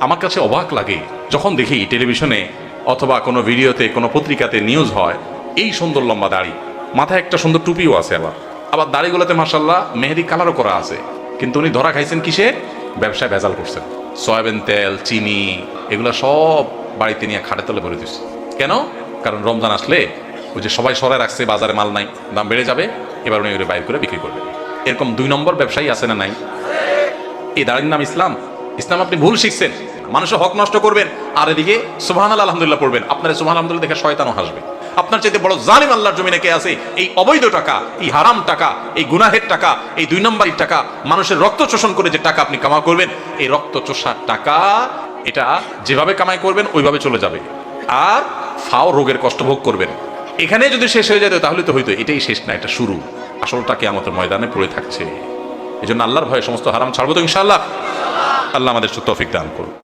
আমার কাছে অবাক লাগে যখন দেখি টেলিভিশনে অথবা কোনো ভিডিওতে, কোনো পত্রিকাতে নিউজ হয়, এই সুন্দর লম্বা দাড়ি। মাথায় একটা সুন্দর টুপিও আছে আবার। আবার দাড়িগুলোতে মার্শাল্লাহ মেহেদি কালারও করা আছে। কিন্তু উনি ধরা খাইছেন কিসে? ব্যবসায় ভেজাল করছেন। সয়াবিন তেল, চিনি, এগুলো সব বাড়িতে নিয়ে খাটে তলে ভরে দিচ্ছে। কেন? কারণ রমজান আসলে ওই যে সবাই সরাই রাখছে, বাজারে মাল নাই, দাম বেড়ে যাবে, এবার উনি বাইর করে বিক্রি করবে। এরকম দুই নম্বর ব্যবসায়ী আছে না নাই? এই দাঁড়ির নাম ইসলাম? ইসলাম আপনি ভুল শিখছেন। মানুষের হক নষ্ট করবেন, আর এদিকে সুবহান আলহামদুলিল্লাহ পড়বেন। আপনার সুবহান আলহামদুলিল্লাহ দেখে শয়তানও হাসবে। আপনার চাইতে বড় জালিম আল্লাহর জমিনে কে আছে? এই অবৈধ টাকা, এই হারাম টাকা, এই গুনাহের টাকা, এই দুই নম্বরের টাকা, মানুষের রক্ত শোষণ করে যে টাকা আপনি কামা করবেন, এই রক্ত চোষার টাকা, এটা যেভাবে কামাই করবেন, ওইভাবে চলে যাবে। আর ফাও রোগের কষ্ট ভোগ করবেন। এখানে যদি শেষ হয়ে যেত, তাহলে তো হইতো, এটাই শেষ না, এটা শুরু। আসলটাকে আমাদের ময়দানে পড়ে থাকছে। এই জন্য আল্লাহর ভয়ে সমস্ত হারাম ছাড়বো তো ইনশাআল্লাহ। আল্লাহ আমাদের তৌফিক দান করুন।